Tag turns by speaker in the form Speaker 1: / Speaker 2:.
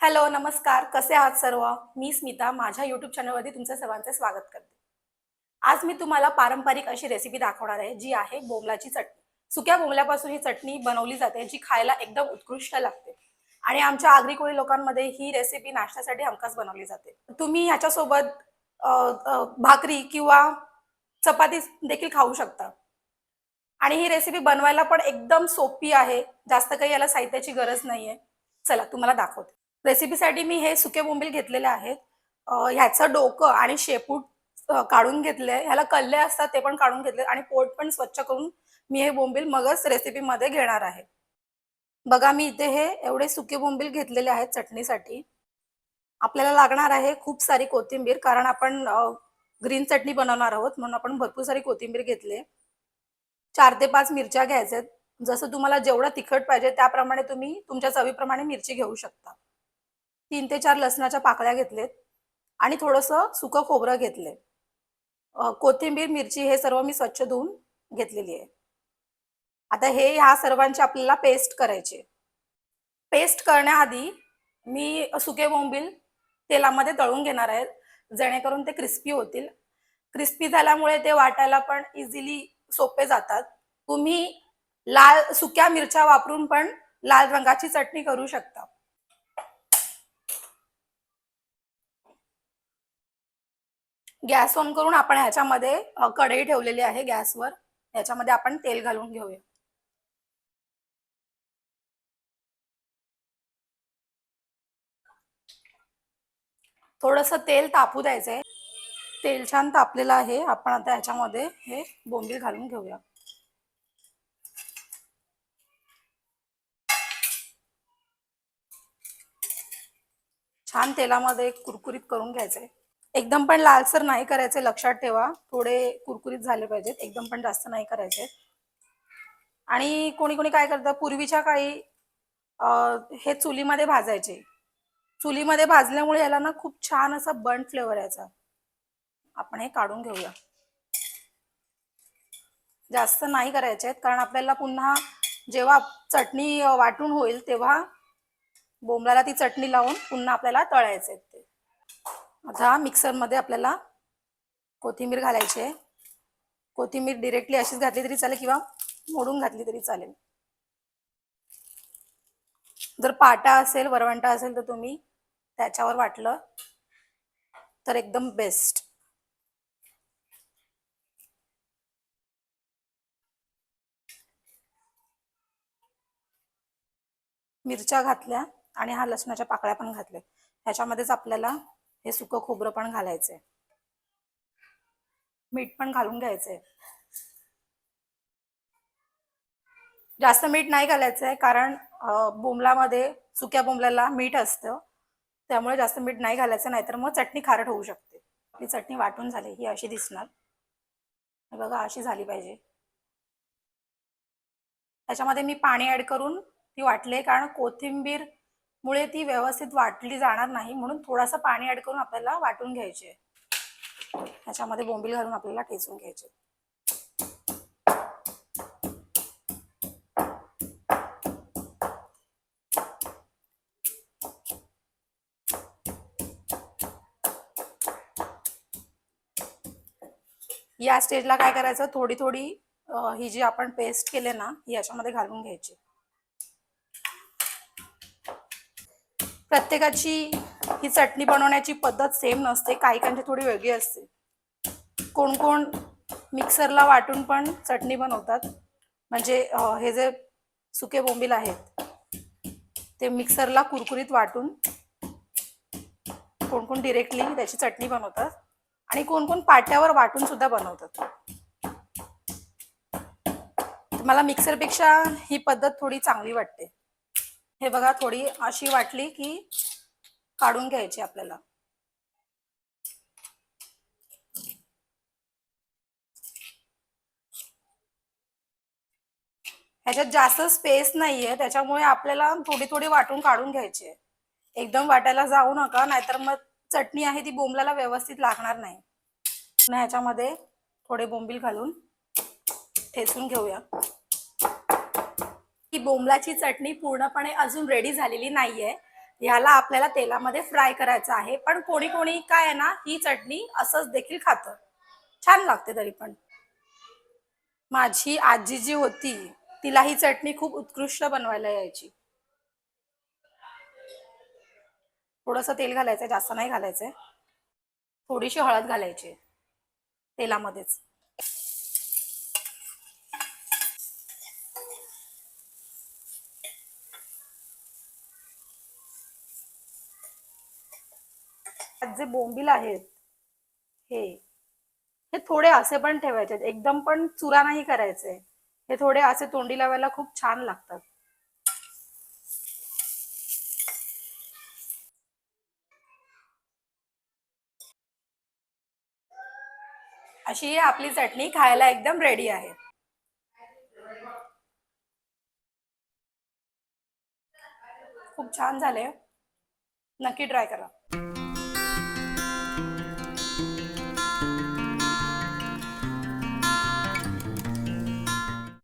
Speaker 1: Hello नमस्कार. कसे आहात सर्व? मी स्मिता. माझ्या यूट्यूब चॅनलवरती तुमचं सर्वांचे स्वागत करते. आज मी तुम्हाला पारंपरिक अशी रेसिपी दाखवणार आहे जी आहे बोमलाची चटणी. सुक्या बोमल्यापासून ही चटणी बनवली जाते जी खायला एकदम उत्कृष्ट लागते. आणि आमच्या आगरी कोळी लोकांमध्ये ही रेसिपी नाश्त्यासाठी हमखास बनवली जाते. तुम्ही ह्याच्यासोबत भाकरी किंवा चपाती देखील खाऊ शकता. आणि ही रेसिपी बनवायला पण एकदम सोपी आहे. जास्त काही याला साहित्याची गरज नाही आहे चला तुम्हाला दाखवते. रेसिपीसाठी मी हे सुके बोंबील घेतलेले आहेत. ह्याचं डोकं आणि शेपूट काढून घेतले ह्याला कल्ले असतात ते पण काढून घेतले आणि पोट पण स्वच्छ करून मी हे बोंबील मगच रेसिपीमध्ये घेणार आहे. बघा मी इथे हे एवढे सुके बोंबील घेतलेले आहेत चटणीसाठी. आपल्याला लागणार आहे खूप सारी कोथिंबीर कारण आपण ग्रीन चटणी बनवणार आहोत म्हणून आपण भरपूर सारी कोथिंबीर घेतले. चार ते पाच मिरच्या घ्यायच्यात. जसं तुम्हाला जेवढं तिखट पाहिजे त्याप्रमाणे तुम्ही तुमच्या चवीप्रमाणे मिरची घेऊ शकता. तीन ते चार लसणाच्या पाकळ्या घेतलेत आणि थोडंसं सुकं खोबरं घेतले कोथिंबीर मिरची हे सर्व मी स्वच्छ धुवून घेतलेली आहे. आता हे ह्या सर्वांची आपल्याला पेस्ट करायची. पेस्ट करण्याआधी मी सुके बोंबील तेलामध्ये तळून घेणार आहे. जेणेकरून ते क्रिस्पी होतील. क्रिस्पी झाल्यामुळे ते वाटायला पण इझिली सोपे जातात. तुम्ही लाल सुक्या मिरच्या वापरून पण लाल रंगाची चटणी करू शकता. गॅस ऑन करून आपण ह्याच्यामध्ये कढई ठेवलेली आहे गॅसवर. ह्याच्यामध्ये आपण तेल घालून घेऊया. थोडस तेल तापू द्यायचंय. तेल छान तापलेलं आहे. आपण आता ह्याच्यामध्ये हे बोंबील घालून घेऊया. छान तेलामध्ये कुरकुरीत करून घ्यायचंय. एकदम पण लालसर नाही करायचे लक्षात ठेवा. थोडे कुरकुरीत झाले पाहिजेत. एकदम पण जास्त नाही करायचे. आणि कोणी कोणी काय करतं पूर्वीच्या काळी हे चुलीमध्ये भाजायचे. चुलीमध्ये भाजल्यामुळे याला ना खूप छान असा बर्न फ्लेवर यायचा. आपण हे काढून घेऊया. जास्त नाही करायचे आहेत कारण आपल्याला पुन्हा जेव्हा चटणी वाटून होईल तेव्हा बोंबलाला ती चटणी लावून पुन्हा आपल्याला तळायचे आहेत ते. आता मिक्सरमध्ये आपल्याला कोथिंबीर घालायची आहे. कोथिंबीर डिरेक्टली अशीच घातली तरी चालेल किंवा मोडून घातली तरी चालेल. जर पाटा असेल वरवंटा असेल तर तुम्ही त्याच्यावर वाटलं तर एकदम बेस्ट मिरच्या घातल्या आणि हा लसणाच्या पाकळ्या पण घातल्या. ह्याच्यामध्येच आपल्याला हे सुकं खोबरं पण घालायचंय. मीठ पण घालून घ्यायचंय. जास्त मीठ नाही घालायचंय कारण बोंबलामध्ये सुक्या बोंबल्याला मीठ असतं. त्यामुळे जास्त मीठ नाही घालायचं नाहीतर मग चटणी खारट होऊ शकते. आपली चटणी वाटून झाली ही अशी दिसणार. बघा अशी झाली पाहिजे. त्याच्यामध्ये मी पाणी ऍड करून ती वाटले कारण कोथिंबीर मुळे ती व्यवस्थित वाटली जाणार नाही म्हणून थोडासा पाणी ऍड करून आपल्याला वाटून घ्यायचे. ह्याच्यामध्ये बोंबील घालून आपल्याला ठेचून घ्यायचे. या स्टेजला काय करायचं? थोडी थोडी ही जी आपण पेस्ट केले ना ही याच्यामध्ये घालून घ्यायची. प्रत्येकाची ही चटणी बनवण्याची पद्धत सेम नसते काही काहींची थोडी वेगळी असते. कोण कोण मिक्सरला वाटून पण चटणी बनवतात. म्हणजे हे जे सुके बोंबील आहेत ते मिक्सरला कुरकुरीत वाटून कोण कोण डिरेक्टली त्याची चटणी बनवतात आणि कोण कोण पाट्यावर वाटून सुद्धा बनवतात. मला मिक्सरपेक्षा ही पद्धत थोडी चांगली वाटते. हे बघा थोडी अशी वाटली की काढून घ्यायची आपल्याला. ह्याच्यात जास्त स्पेस नाहीये त्याच्यामुळे आपल्याला थोडी थोडी वाटून काढून घ्यायची आहे. एकदम वाटायला जाऊ नका नाहीतर मग चटणी आहे ती बोंबलाला व्यवस्थित लागणार नाही. पुन्हा ह्याच्यामध्ये थोडे बोंबील घालून ठेचून घेऊया. ही बोंबलाची चटणी पूर्णपणे अजून रेडी झालेली नाहीये. ह्याला आपल्याला तेलामध्ये फ्राय करायचं आहे. पण कोणी कोणी काय आहे ना ही चटणी असंच देखील खातं. छान लागते तरी पण. माझी आजी जी होती तिला ही चटणी खूप उत्कृष्ट बनवायला यायची. थोडंसं तेल घालायचं जास्त नाही घालायचंय. थोडीशी हळद घालायची. तेलामध्येच. जे बोंबील आहेत हे हे थोडे असे पण ठेवायचे एकदम पण चुरा नाही करायचे. हे थोडे असे तोंडी लावायला खूप छान लागतात. अशी आपली चटणी खायला एकदम रेडी आहे. खूप छान झाले. नक्की ट्राय करा.